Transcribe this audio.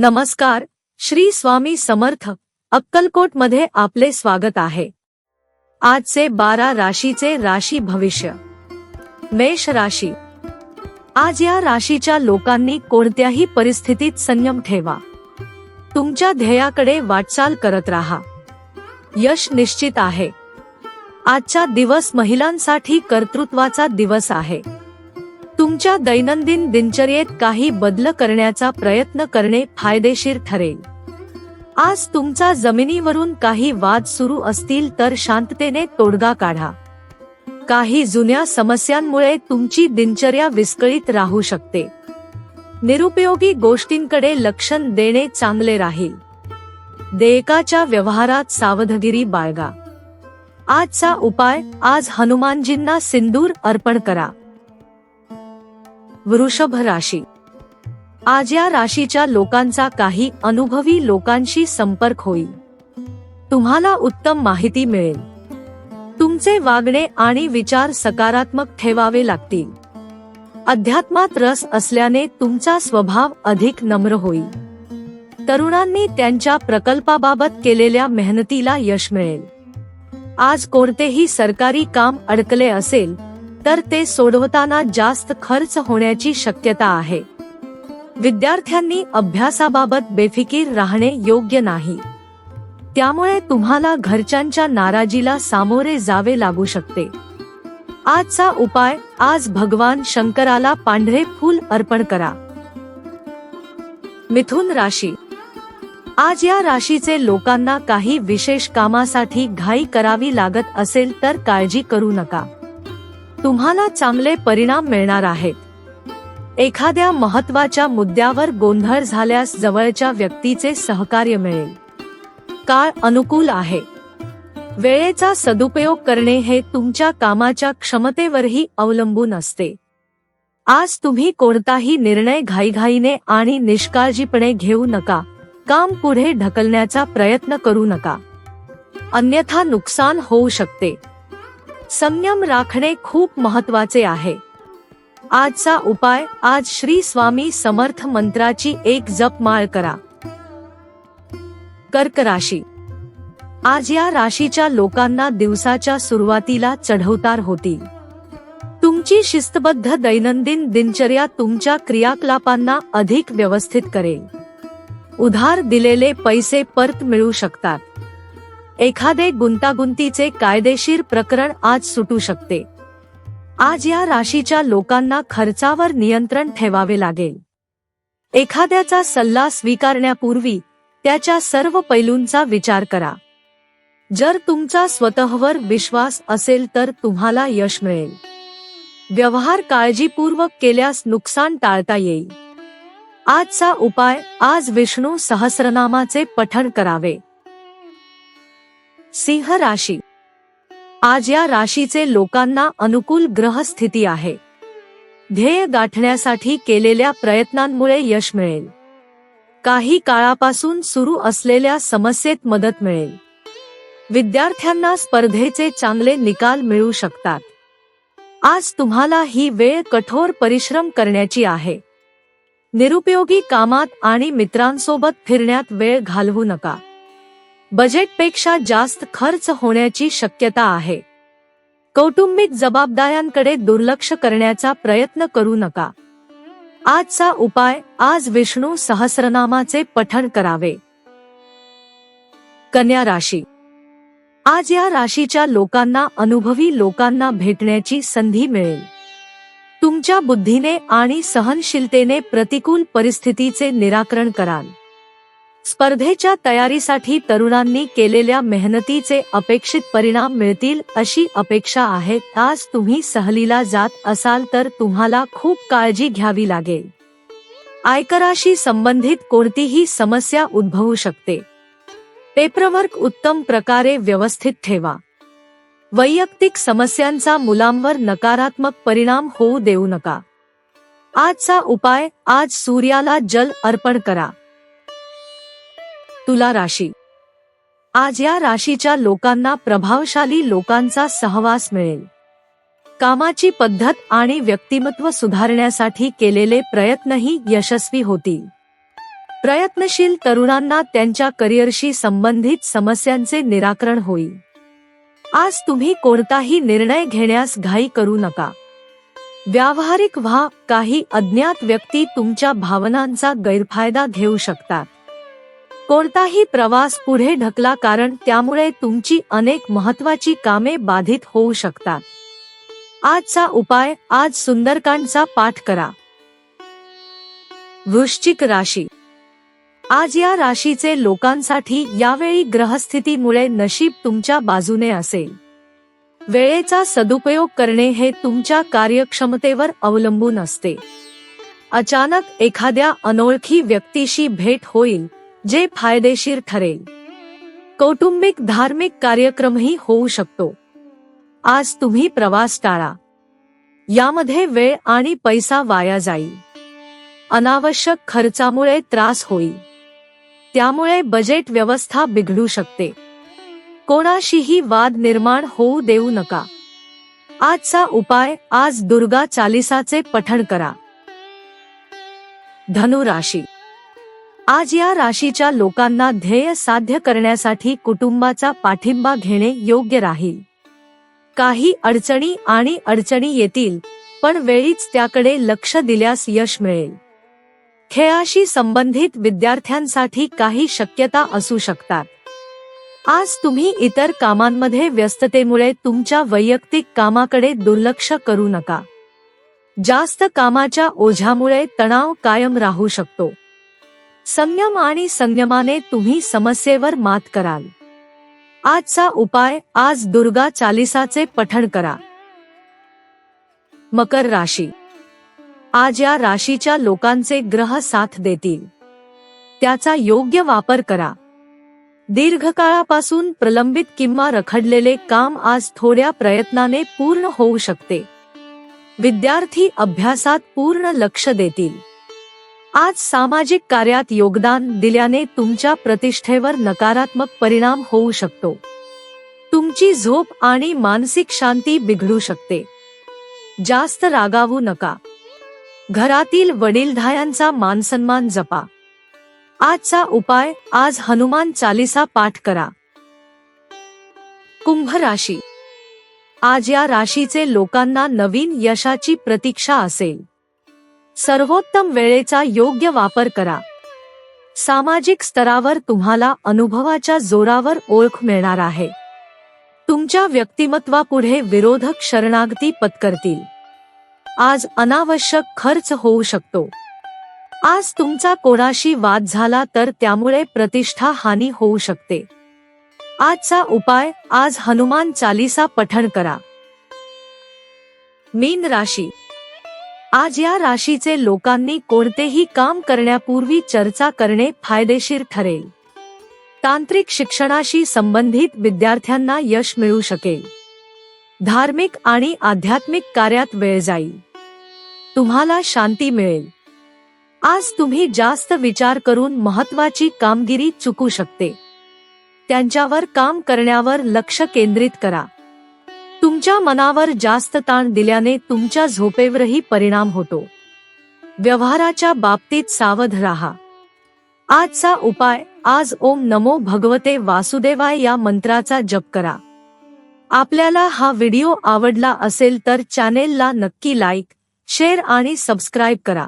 नमस्कार श्री स्वामी समर्थ अक्कलकोटमध्ये आपले स्वागत आहे. आजचे बारा राशीचे राशी भविष्य. मेष राशी. आज या राशीच्या लोकांनी कोणत्याही परिस्थितीत संयम ठेवा. तुमच्या ध्येयाकडे वाटचाल करत राहा. यश निश्चित आहे. आजचा दिवस महिलांसाठी कर्तृत्वाचा दिवस आहे. तुमच्या दैनंदिन दिनचर्येत काही बदल करण्याचा प्रयत्न करणे फायदेशीर ठरेल. आज तुमचा जमिनीवरून काही वाद सुरू असतील तर शांततेने तोडगा काढा. काही जुन्या समस्यांमुळे तुमची दिनचर्या विस्कळीत राहू शकते. निरुपयोगी गोष्टींकडे लक्ष देणे चांगले राहील. देयकाच्या व्यवहारात सावधगिरी बाळगा. आजचा उपाय आज हनुमानजींना सिंदूर अर्पण करा. वृषभ राशी. आज या राशीच्या लोकांचा काही अनुभवी लोकांशी संपर्क होईल. तुम्हाला उत्तम माहिती मिळेल. तुमचे वागणे आणि विचार सकारात्मक ठेवावे लागतील. अध्यात्मात रस असल्याने तुमचा स्वभाव अधिक नम्र होईल. तरुणांनी त्यांच्या प्रकल्पाबाबत केलेल्या मेहनतीला यश मिळेल. आज कोणतेही सरकारी काम अडकले असेल तर ते सोडवताना जास्त खर्च होण्याची शक्यता आहे. विद्यार्थ्यांनी अभ्यासाबाबत बेफिकीर राहणे योग्य नाही. त्यामुळे तुम्हाला घरच्यांच्या नाराजीला सामोरे जावे लागू शकते. आजचा उपाय आज भगवान शंकराला पांढरे फूल अर्पण करा. मिथुन राशी. आज या राशीचे लोकांना काही विशेष कामासाठी घाई करावी लागत असेल तर काळजी करू नका. तुम्हाला चांगले परिणाम मिळणार आहेत. एखाद्या महत्त्वाच्या मुद्द्यावर गोंधळ झाल्यास जवळच्या व्यक्तीचे सहकार्य मिळेल. काळ अनुकूल आहे. वेळेचा सदुपयोग करणे हे तुमच्या कामाच्या क्षमतेवरही अवलंबून असते. आज तुम्ही कोणताही निर्णय घाईघाईने आणि निष्काळजीपणे घेऊ नका. काम पुढे ढकलण्याचा प्रयत्न करू नका. अन्यथा नुकसान होऊ शकते. संयम राखणे खूप महत्त्वाचे आहे. आजचा उपाय आज श्री स्वामी समर्थ मंत्राची एक जपमाळ करा. कर्क राशी. आज या राशीच्या लोकांना दिवसाच्या सुरुवातीला चढवतार होतील. तुमची शिस्तबद्ध दैनंदिन दिनचर्या तुमच्या क्रियाकलापांना अधिक व्यवस्थित करेल. उधार दिलेले पैसे परत मिळू शकतात. एखादे गुंतागुंतीचे कायदेशीर प्रकरण आज सुटू शकते. आज या राशीच्या लोकांना खर्चावर नियंत्रण ठेवावे लागेल. एखाद्याचा सल्ला स्वीकारण्यापूर्वी त्याच्या सर्व पैलूंचा विचार करा. जर तुमचा स्वतःवर विश्वास असेल तर तुम्हाला यश मिळेल. व्यवहार काळजीपूर्वक केल्यास नुकसान टाळता येईल. आजचा उपाय आज विष्णू सहस्रनामाचे पठण करावे. सिंह राशी. आज या राशीचे लोकांना अनुकूल ग्रहस्थिती आहे. ध्येय गाठण्यासाठी केलेल्या प्रयत्नांमुळे यश मिळेल. काही काळापासून सुरू असलेल्या समस्येत मदत मिळेल. विद्यार्थ्यांना स्पर्धेचे चांगले निकाल मिळू शकतात. आज तुम्हाला ही वेळ कठोर परिश्रम करण्याची आहे. निरुपयोगी कामात आणि मित्रांसोबत फिरण्यात वेळ घालवू नका. बजेटपेक्षा जास्त खर्च होण्याची शक्यता आहे. कौटुंबिक जबाबदाऱ्यांकडे दुर्लक्ष करण्याचा प्रयत्न करू नका. आजचा उपाय आज विष्णू सहस्रनामाचे पठण करावे. कन्या राशी. आज या राशीच्या लोकांना अनुभवी लोकांना भेटण्याची संधी मिळेल. तुमच्या बुद्धीने आणि सहनशीलतेने प्रतिकूल परिस्थितीचे निराकरण कराल. स्पर्धेच्या तयारीसाठी तरुणांनी केलेल्या मेहनतीचे अपेक्षित परिणाम मिळतील अशी अपेक्षा आहे. आज तुम्ही सहलीला जात असाल तर तुम्हाला खूप काळजी घ्यावी लागेल. आयकराशी संबंधित कोणतीही समस्या उद्भवू शकते. पेपरवर्क उत्तम प्रकारे व्यवस्थित ठेवा. वैयक्तिक समस्यांचा मुलांवर नकारात्मक परिणाम होऊ देऊ नका. आजचा उपाय आज सूर्याला जल अर्पण करा. तुला राशी. आज या राशीच्या लोकांना प्रभावशाली लोकांचा सहवास मिळेल. कामाची पद्धत आणि व्यक्तिमत्व सुधारण्यासाठी केलेले प्रयत्नही यशस्वी होतील. प्रयत्नशील तरुणांना त्यांच्या करिअरशी संबंधित समस्यांचे निराकरण होईल. आज तुम्ही कोणताही निर्णय घेण्यास घाई करू नका. व्यावहारिक व्हा काही अज्ञात व्यक्ती तुमच्या भावनांचा गैरफायदा घेऊ शकतात. कोणताही प्रवास पुढे ढकला कारण त्यामुळे तुमची अनेक महत्वाची कामे बाधित होऊ शकतात. आजचा उपाय आज सुंदरकांडचा पाठ करा. वृश्चिक राशी. आज या राशीचे लोकांसाठी यावेळी ग्रहस्थितीमुळे नशीब तुमच्या बाजूने असेल. वेळेचा सदुपयोग करणे हे तुमच्या कार्यक्षमतेवर अवलंबून असते. अचानक एखाद्या अनोळखी व्यक्तीशी भेट होईल. जे फायदेशीर ठरेल. कौटुंबिक धार्मिक कार्यक्रमही होऊ शकतो. आज तुम्ही प्रवास टाळा. यामध्ये वेळ आणि पैसा वाया जाईल. अनावश्यक खर्चामुळे त्रास होईल. त्यामुळे बजेट व्यवस्था बिघडू शकते. कोणाशीही वाद निर्माण होऊ देऊ नका. आजचा उपाय आज दुर्गा चालिसाचे पठण करा. धनुराशी आज या राशीच्या लोकांना ध्येय साध्य करण्यासाठी कुटुंबाचा पाठिंबा घेणे योग्य राहील. काही अडचणी आणि अडचणी येतील पण वेळीच त्याकडे लक्ष दिल्यास यश मिळेल. खेळाशी संबंधित विद्यार्थ्यांसाठी काही शक्यता असू शकतात. आज तुम्ही इतर कामांमध्ये व्यस्ततेमुळे तुमच्या वैयक्तिक कामाकडे दुर्लक्ष करू नका. जास्त कामाच्या ओझ्यामुळे तणाव कायम राहू शकतो. संयम आणि संयमाने तुम्ही समस्येवर मात कराल. आजचा उपाय आज दुर्गा चालिसाचे पठण करा. मकर राशी. आज या राशीच्या लोकांचे ग्रह साथ देतील. त्याचा योग्य वापर करा. दीर्घकाळापासून प्रलंबित किंवा रखडलेले काम आज थोड्या प्रयत्नाने पूर्ण होऊ शकते. विद्यार्थी अभ्यासात पूर्ण लक्ष देतील. आज सामाजिक कार्यात योगदान दिल्याने तुमच्या प्रतिष्ठेवर नकारात्मक परिणाम होऊ शकतो. तुमची झोप आणि मानसिक शांती बिघडू शकते. जास्त रागावू नका. घरातील वडीलधायांचा मानसन्मान जपा. आजचा उपाय आज हनुमान चालिसा पाठ करा. कुंभ राशी. आज या राशीचे लोकांना नवीन यशाची प्रतीक्षा असेल. सर्वोत्तम वेळेचा योग्य वापर करा. सामाजिक स्तरावर तुम्हाला अनुभवाच्या जोरावर ओळख मिळणार आहे. तुमच्या व्यक्तिमत्वापुढे विरोधक शरणागती पत्करतील. आज अनावश्यक खर्च होऊ शकतो. आज तुमचा कोणाशी वाद झाला तर त्यामुळे प्रतिष्ठा हानी होऊ शकते. आजचा उपाय आज हनुमान चालिसा पठण करा. मीन राशी आज या राशीचे लोकांनी कोणतेही काम करण्यापूर्वी चर्चा करणे फायदेशीर ठरेल. तांत्रिक शिक्षणाशी संबंधित विद्यार्थ्यांना यश मिळू शकेल. धार्मिक आणि आध्यात्मिक कार्यात वेळ जाईल. तुम्हाला शांती मिळेल. आज तुम्ही जास्त विचार करून महत्वाची कामगिरी चुकू शकते. त्यांच्यावर काम करण्यावर लक्ष केंद्रित करा. तुमच्या मनावर जास्त ताण दिल्याने तुमच्या झोपेवरही परिणाम होतो. व्यवहाराच्या बाबतीत सावध राहा. आजचा उपाय आज ओम नमो भगवते वासुदेवाय या मंत्राचा जप करा. आपल्याला हा व्हिडिओ आवडला असेल तर चॅनेलला नक्की लाईक शेअर आणि सबस्क्राईब करा.